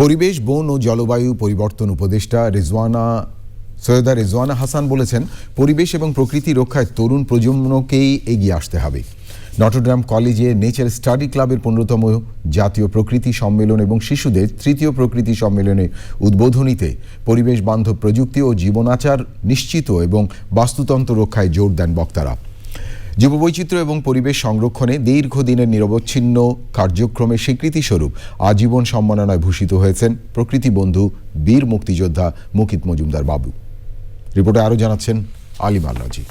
পরিবেশ, বন ও জলবায়ু পরিবর্তন উপদেষ্টা রেজওয়ানা, সৈয়দা রেজওয়ানা হাসান বলেছেন, পরিবেশ এবং প্রকৃতি রক্ষায় তরুণ প্রজন্মকেই এগিয়ে আসতে হবে। নটরডাম কলেজে নেচার স্টাডি ক্লাবের পনেরোতম জাতীয় প্রকৃতি সম্মেলন এবং শিশুদের তৃতীয় প্রকৃতি সম্মেলনের উদ্বোধনীতে পরিবেশ বান্ধব প্রযুক্তি ও জীবনাচার নিশ্চিত এবং বাস্তুতন্ত্র রক্ষায় জোর দেন বক্তারা। জীববৈচিত্র্য এবং পরিবেশ সংরক্ষণে দীর্ঘদিনের নিরবচ্ছিন্ন কার্যক্রমের স্বীকৃতিস্বরূপ আজীবন সম্মাননায় ভূষিত হয়েছেন প্রকৃতি বন্ধু বীর মুক্তিযোদ্ধা মুকিত মজুমদার বাবু। রিপোর্টে আরও জানাচ্ছেন আলিম আল্লাজি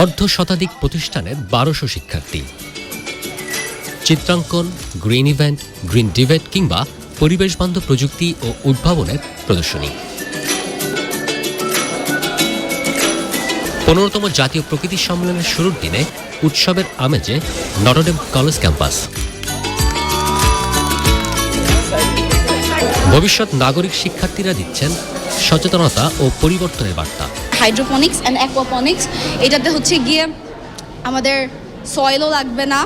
অর্ধ শতাধিক প্রতিষ্ঠানের বারোশো শিক্ষার্থী। চিত্রাঙ্কন, গ্রিন ইভেন্ট, গ্রিন ডিবেট কিংবা পরিবেশ বান্ধব প্রযুক্তি ও উদ্ভাবনের প্রদর্শনী। পনেরোতম জাতীয় প্রকৃতি সম্মেলনের শুরুর দিনে উৎসবের আমেজে নটরডেম কলেজ ক্যাম্পাস। ভবিষ্যৎ নাগরিক শিক্ষার্থীরা দিচ্ছেন সচেতনতা ও পরিবর্তনের বার্তা। হাইড্রোপনিক্স অ্যান্ড অ্যাকোয়াপনিক্স এটাতে হচ্ছে গিয়ে আমাদের সয়েলও লাগবে না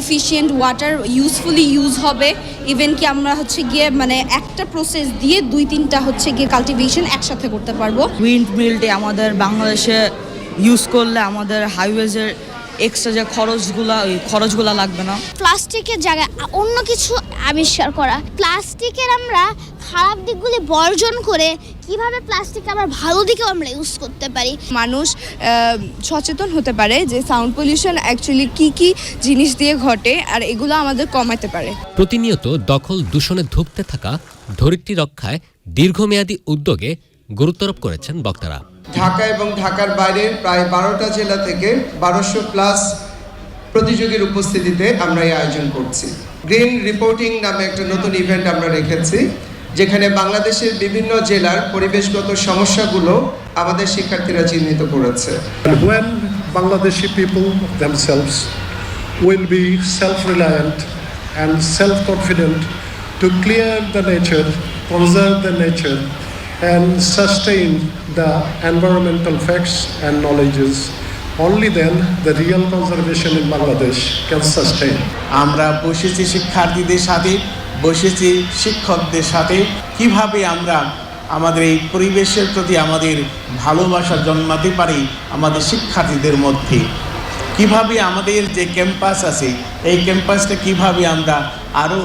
ইফিশিয়েন্ট ওয়াটার ইউজফুলি ইউজ হবে ইভেন কি আমরা হচ্ছে গিয়ে মানে একটা প্রসেস দিয়ে দুই তিনটা হচ্ছে গিয়ে কাল্টিভেশন একসাথে করতে পারব। উইন্ড মিলটি আমাদের বাংলাদেশে ইউজ করলে আমাদের হাইওয়েজের এক্সট্রা যে খরচগুলা ওই খরচগুলা লাগবে না। প্লাস্টিকের জায়গায় অন্য কিছু আবিষ্কার করা। প্লাস্টিকের আমরা খারাপ দিকগুলি বর্জন করে কীভাবে প্লাস্টিক আবার ভালো দিকেও আমরা ইউজ করতে পারি? মানুষ সচেতন হতে পারে যে সাউন্ড পলিউশন অ্যাকচুয়ালি কি কি জিনিস দিয়ে ঘটে আর এগুলো আমাদের কমাতে পারে। প্রতিনিয়ত দখল দূষণে ধুঁকতে থাকা ধরিত্রী রক্ষায় দীর্ঘমেয়াদী উদ্যোগে গুরুত্বারোপ করেছেন বক্তারা। ঢাকা এবং ঢাকার বাইরে প্রায় বারোটা জেলা থেকে বারোশো প্লাস প্রতিযোগীর উপস্থিতিতে আমরা এই আয়োজন করছি। গ্রিন রিপোর্টিং নামে একটা নতুন ইভেন্ট আমরা রেখেছি যেখানে বাংলাদেশের বিভিন্ন জেলার পরিবেশগত সমস্যাগুলো আমাদের শিক্ষার্থীরা চিহ্নিত করেছে। When Bangladeshi people themselves will be self reliant and self confident to clear the nature, conserve the nature, and sustain the environmental facts and knowledges, only then the real conservation in Bangladesh can sustain. আমরা বসেছি শিক্ষার্থীদের সাথে বসেছি শিক্ষকদের সাথে। কীভাবে আমরা আমাদের এই পরিবেশের প্রতি আমাদের ভালোবাসা জন্মাতে পারি আমাদের শিক্ষার্থীদের মধ্যে? কীভাবে আমাদের যে ক্যাম্পাস আছে এই ক্যাম্পাসটা কীভাবে আমরা আরও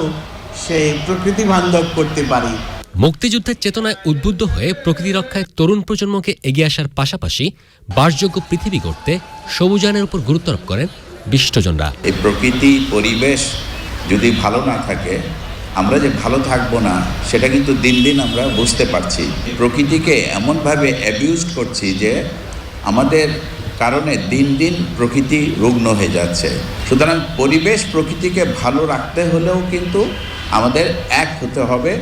সেই প্রকৃতি বান্ধব করতে পারি? মুক্তিযুদ্ধের চেতনায় উদ্বুদ্ধ হয়ে প্রকৃতি রক্ষায় তরুণ প্রজন্মকে এগিয়ে আসার পাশাপাশি বাসযোগ্য পৃথিবী গড়তে সবুজায়নের উপর গুরুত্ব আরোপ করেন বিশিষ্টজনরা। এই প্রকৃতি পরিবেশ যদি ভালো না থাকে, আমরা যে ভালো থাকব না, সেটা কিন্তু দিন দিন আমরা বুঝতে পারছি। প্রকৃতিকে এমনভাবে অ্যাবিউজ করছি যে আমাদের কারণে দিন দিন প্রকৃতি রুগ্ন হয়ে যাচ্ছে। সুতরাং পরিবেশ প্রকৃতিকে ভালো রাখতে হলেও কিন্তু আমাদের এক হতে হবে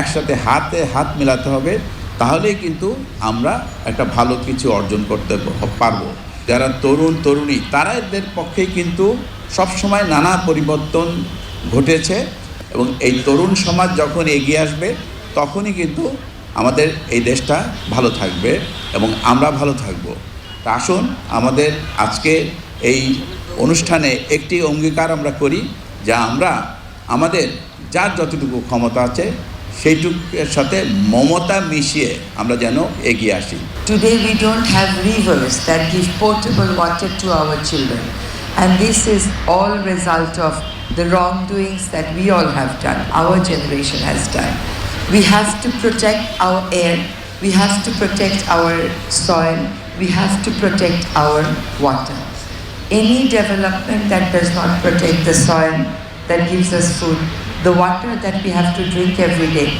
একসাথে হাতে হাত মেলাতে হবে, তাহলেই কিন্তু আমরা একটা ভালো কিছু অর্জন করতে পারব। যারা তরুণ, তরুণী, তারা এদের পক্ষেই কিন্তু সবসময় নানা পরিবর্তন ঘটেছে এবং এই তরুণ সমাজ যখন এগিয়ে আসবে, তখনই কিন্তু আমাদের এই দেশটা ভালো থাকবে এবং আমরা ভালো থাকব। তা আসুন, আমাদের আজকে এই অনুষ্ঠানে একটি অঙ্গীকার আমরা করি, যা আমরা, আমাদের যার যতটুকু ক্ষমতা আছে সেইটুকুর সাথে মমতা মিশিয়ে আমরা যেন এগিয়ে আসি Today we don't have rivers that give potable water to our children. And this is all result of the wrongdoings that we all have done, our generation has done. We have to protect our air, we have to protect our soil, we have to protect our water. Any development that does not protect the soil that gives us food, the water that we have to drink every day,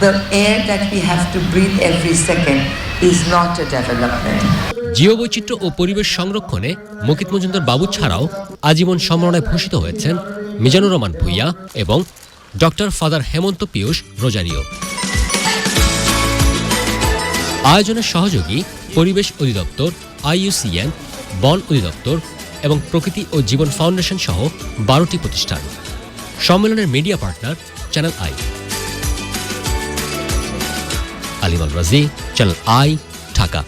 the air that we have to breathe every second is not a development. জীববৈচিত্র্য ও পরিবেশ সংরক্ষণে মুকিত মজুমদার বাবু ছাড়াও আজীবন সম্মাননায় ভূষিত হয়েছেন মিজানুর রহমান ভুইয়া এবং doctor father Hemanta Piyush Rozario আয়োজনের সহযোগী পরিবেশ অধিদপ্তর আইইউসিএন বন অধিদপ্তর এবং প্রকৃতি ও জীবন ফাউন্ডেশন সহ বারোটি প্রতিষ্ঠান সম্মেলনের মিডিয়া পার্টনার চ্যানেল আই আলিমাল রাজি চ্যানেল আই ঢাকা